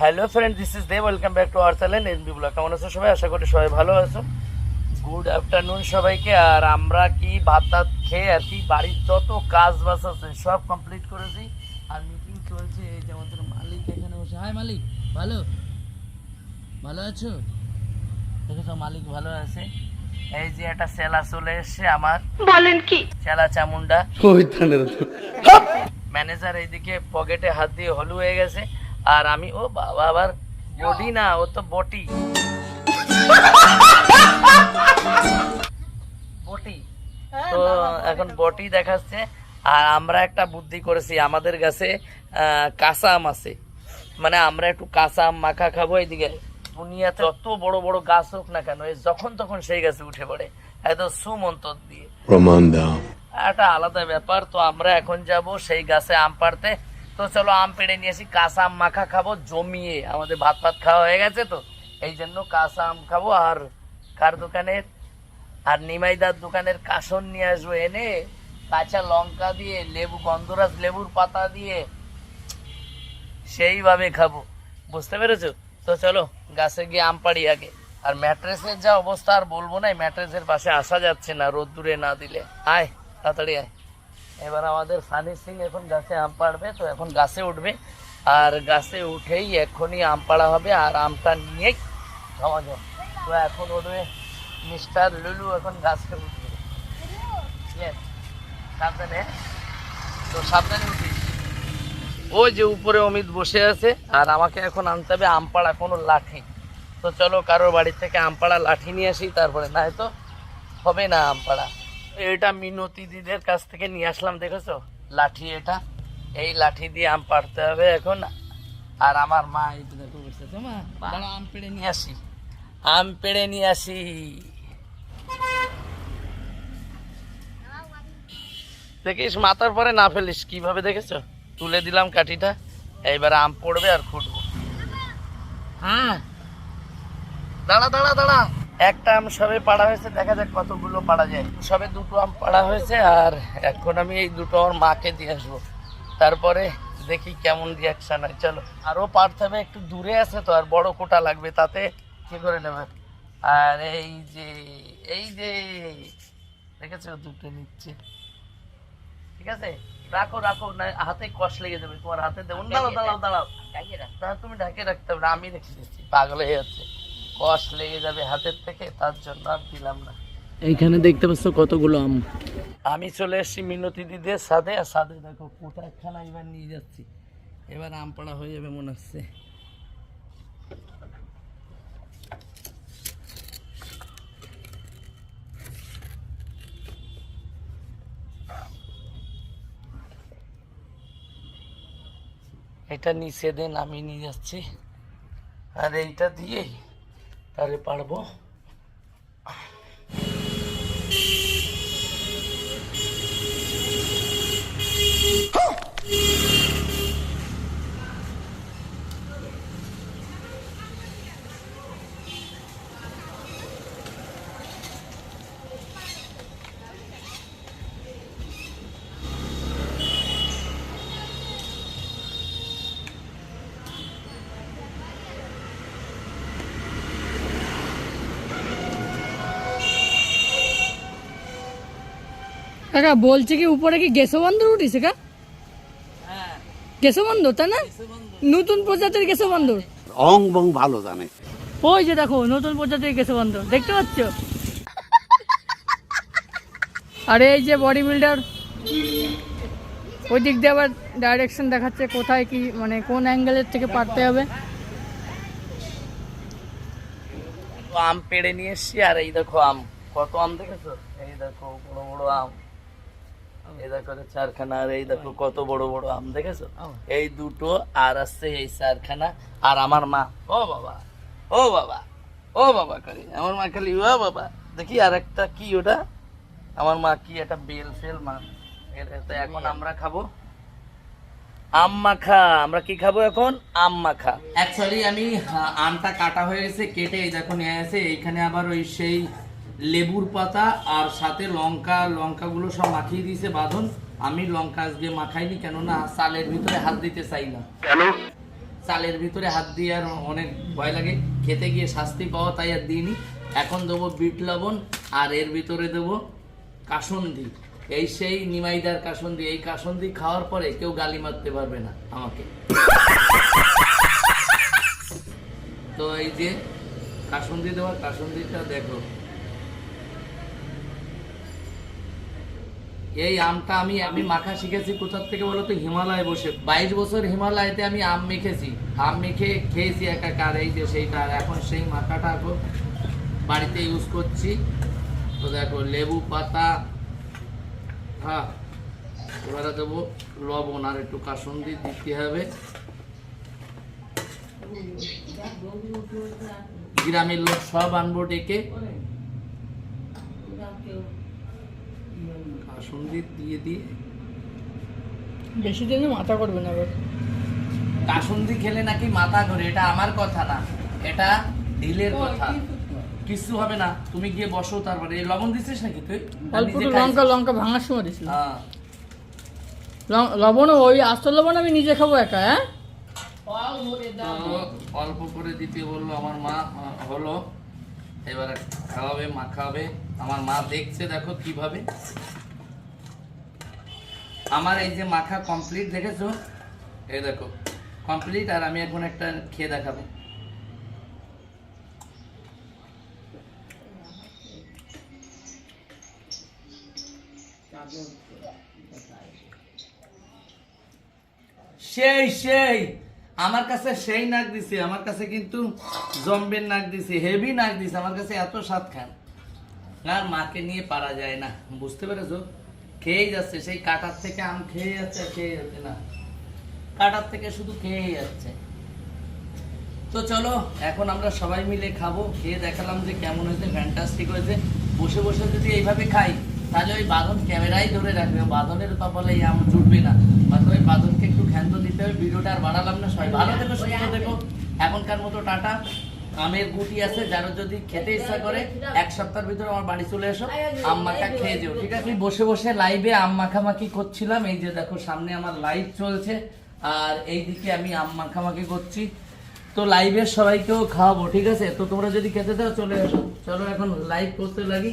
Hello friend this is the welcome back to our channel NB blog কেমন আছো সবাই? আশা করি সবাই ভালো আছো। গুড আফটারনুন সবাইকে। আর আমরা কি ভাত টাত খেয়ে আর কি বাড়ির যত কাজ বাজ আছে সব কমপ্লিট করেছি। আর মিটিং চলছে এই যে আমাদের মালিক এখানে বসে। হাই মালিক ভালো? ভালো আছো? দেখেছ মালিক ভালো আছে। এই যে একটা সেলা চলে এসছে আমার। বলেন কি? চেলা চামুন্ডা ম্যানেজার এইদিকে পকেটে হাত দিয়ে হলু হয়ে গেছে। আর আমি ও বাবা আবার বডি না ও তো বটি। বটি। তো এখন বটি দেখাচ্ছে আর আমরা একটা বুদ্ধি করেছি আমাদের কাছে কাঁচা আম আছে। মানে আমরা একটু কাঁচা আম মাখা খাব এইদিকে। দুনিয়াতে যত বড় বড় গাছ হোক না কেন যখন তখন সেই গাছে উঠে পড়ে। একদম সুমন্তর দিয়ে। প্রমাণ দাও একটা আলাদা ব্যাপার তো আমরা এখন যাব সেই গাছে আম পাড়তে। তো চলো আম পেড়ে নিয়ে আসি, কাঁচা আম মাখা খাব, জমিয়ে আমাদের ভাত ভাত খাওয়া হয়ে গেছে তো। এই জন্য কাঁচা আম খাব আর কার দোকানের? আর নিমাইদার দোকানের কাসন নিয়ে আসব এনে, কাঁচা লঙ্কা দিয়ে, লেবু, গন্ধরাজ লেবুর পাতা দিয়ে সেইভাবে খাব। বুঝতে পেরেছ? তো চলো, গাছে গিয়ে আম পাড়ি আগে। আর ম্যাট্রেসের যা অবস্থা আর বলব না ম্যাট্রেসের পাশে আসা যাচ্ছে না রোদ্দুরে না দিলে। আয়, তাড়াতাড়ি আয়। এবার আমাদের ফানি সিং এখন গাছে আম পাড়বে, তো এখন গাছে উঠবে। আর গাছে উঠেই এখনই আম পাড়া হবে আর আমটা খাওয়া যাবে। তো এখন উঠবে মিস্টার লুলু, এখন গাছে উঠবে। সাবধানে। তো সাবধানে উঠিস ওই যে উপরে অমিত বসে আছে, আর আমাকে এখন আনতে হবে আমপাড়া কোনো লাঠি। তো চলো কারোর বাড়ি থেকে আমপাড়া লাঠি নিয়ে আসি, তারপরে না তো হবে না আমপাড়া এটা মিনতি দিদের কাছ থেকে নিয়ে আসলাম, দেখেছ? লাঠি এটা। এই লাঠি দিয়ে আম পাড়তে হবে এখন। আর আমার মা এই দেখো মা আম পেড়ে নিয়ে আসি। আম পেড়ে নিয়ে আসি। দেখিস, মাথার পরে না ফেলিস, কীভাবে দেখেছ? তুলে দিলাম কাঠিটা, এইবার আম পড়বে আর ফুটবো হ্যাঁ। দাঁড়া দাঁড়া দাঁড়া। একটা আম সবে পাড়া হয়েছে দেখা যাক কতগুলো পাড়া যায়। সবে দুটো আম পাড়া হয়েছে আর এখন আমি এই দুটো আমার মাকে দিয়ে আসব। তারপরে দেখি কেমন রিয়াকশন হয়। চলো। আরও পারতে হবে একটু দূরে আছে তো আর বড় কোটা লাগবে তাতে। কী করে নেবে? আর এই যে এই যে দেখেছ? দুটো নিচ্ছে। ঠিক আছে? রাখো রাখো না হাতে কষ লেগে যাবে। তোমার হাতে দেবো। দাঁড়াও দাঁড়াও দাঁড়াও। তুমি ঢাকে রাখতে হবে না আমি রেখে দিচ্ছি। পাগল হয়ে যাচ্ছে। কষ লেগে যাবে হাতের থেকে তার জন্য আর দিলাম না। এইখানে দেখতে পাচ্ছ কতগুলো আম। আমি চলে এসেছি মিনতি দিদের সাথে আর সাথে দেখো কোথায় খানা এবার নিয়ে যাচ্ছি। এবার আম পাড়া হয়ে যাবে মনে হচ্ছে। এটা নিচে দেন আমি নিয়ে যাচ্ছি। আর এইটা দিয়েই তারে পারব? কাকা বলছে কি উপরে কি গেসো বন্দর উঠিছে কা? হ্যাঁ। গেসো বন্দর তাই না? নতুন প্রজাতির গেসো বন্দর অং বং ভালো জানে। ওই যে দেখো নতুন প্রজাতির গেসো বন্দর দেখতে পাচ্ছ? আর এই যে বডি বিল্ডার ওই দিক দিয়ে আবার ডাইরেকশন দেখাচ্ছে কোথায় কি মানে কোন অ্যাঙ্গেলের থেকে পারতে হবে। তো আম পেড়ে নিয়ে এসছি আর এই দেখো আম কত আম দেখেছ? এই দেখো বড় বড় আম। এই দেখো চারখানা আর এই দেখো কত বড় বড় আম দেখেছ? এই দুটো আর আসছে এই চারখানা আর আমার মা। ও বাবা ও বাবা ও বাবা করে। আমার মা খালি ও বাবা দেখি আর একটা কি ওটা? আমার মা কি একটা বেল ফেল মা এখন আমরা খাব আম মাখা। আমরা কি খাব এখন? আম মাখা। অ্যাকচুয়ালি আমি আমটা কাটা হয়ে গেছে কেটে এই দেখো নিয়ে আসে। এইখানে আবার ওই সেই লেবুর পাতা আর সাথে লঙ্কা লঙ্কাগুলো সব মাখিয়ে দিয়েছে বাঁধন। আমি লঙ্কা আজকে মাখাইনি কেননা চালের ভিতরে হাত দিতে চাই না। চালের ভিতরে হাত দিয়ে আর অনেক ভয় লাগে। খেতে গিয়ে শাস্তি পাওয়া তাই আর দিইনি। এখন দেবো বিট লবণ আর এর ভিতরে দেবো কাসন্দি। এই সেই নিমাইদার কাসন্দি। এই কাসন্দি খাওয়ার পরে কেউ গালি মারতে পারবে না আমাকে। তো এই যে কাসন্দি দেওয়া কাসন্দিটা দেখো। এই আমটা আমি আমি মাখা শিখেছি কোথার থেকে বলো তো হিমালয়ে বসে। বাইশ বছর হিমালয়তে আমি আম মেখেছি। আম মেখে খেয়েছি একাকার, এই যে সেইটা। এখন সেই মাখাটা এখন বাড়িতে ইউজ করছি। তো দেখো, লেবু পাতা হ্যাঁ এবারে দেবো লবণ আর একটু কাসুন্দি দিতে হবে। গ্রামের লোক সব আনব ডেকে। কাসুন্দি দিয়ে দিয়ে? বেশি দিনে মাথা করবে না এবার। কাসুন্দি খেলে নাকি মাথা ঘুরে এটা আমার কথা না। এটা ঢিলের কথা। কিছু হবে না তুমি গিয়ে বসো তারপরে। এই লবণ দিছিস নাকি তুই? অল্প একটু লঙ্কা লঙ্কা ভাঙার সময় দিছিল হ্যাঁ। ল- লবণও ওই আস্ত লবণ আমি নিজে খাব একা হ্যাঁ? তো অল্প করে দিতে বলল আমার মা হলো। এবার খাওয়াবে মা খাওয়াবে। আমার মা দেখছে, দেখো কীভাবে। আমার এই যে মাখা কমপ্লিট দেখেছ? এই দেখো কমপ্লিট আর আমি এখন একটা খেয়ে দেখাবো। সেই সেই, আমার কাছে সেই নাক দিছে, আমার কাছে কিন্তু জম্বের নাক দিছে, হেভি নাক দিছে, আমার কাছে এত স্বাদ খান আর মাকে নিয়ে পারা যায় না। বুঝতে পেরেছ? খেয়েই যাচ্ছে, সেই কাটার থেকে আম খেয়ে যাচ্ছে খেয়ে যাচ্ছে না। কাটার থেকে শুধু খেয়েই যাচ্ছে। তো চলো, এখন আমরা সবাই মিলে খাব, খেয়ে দেখালাম যে কেমন হয়েছে ফ্যান্টাস্টিক হয়েছে। বসে বসে যদি এইভাবে খাই, তাহলে ওই বাঁধন ক্যামেরাই ধরে রাখবে। বাঁধনের কপালে এই আম জুটবে না। বা ওই বাঁধনকে একটু ক্ষান্ত দিতে হবে, ভিডিওটা আর বাড়ালাম না। সবাই ভালো থেকো, সুস্থ থেকো। এখনকার মতো টাটা। আমের গুটি আছে যারা যদি খেতে ইচ্ছা করে, এক সপ্তাহের ভিতরে আমার বাড়ি চলে এসো, আম মাখা খেয়ে যেও, ঠিক আছে? বসে বসে লাইভে আম মাখামাখি করছিলাম, এই যে দেখো, সামনে আমার লাইভ চলছে, আর এইদিকে আমি আম মাখামাখি করছি। তো লাইভে সবাইকেও খাওয়াবো, ঠিক আছে? তো তোমরা যদি খেতে দাও চলে এসো। চলো এখন লাইভ করতে লাগি।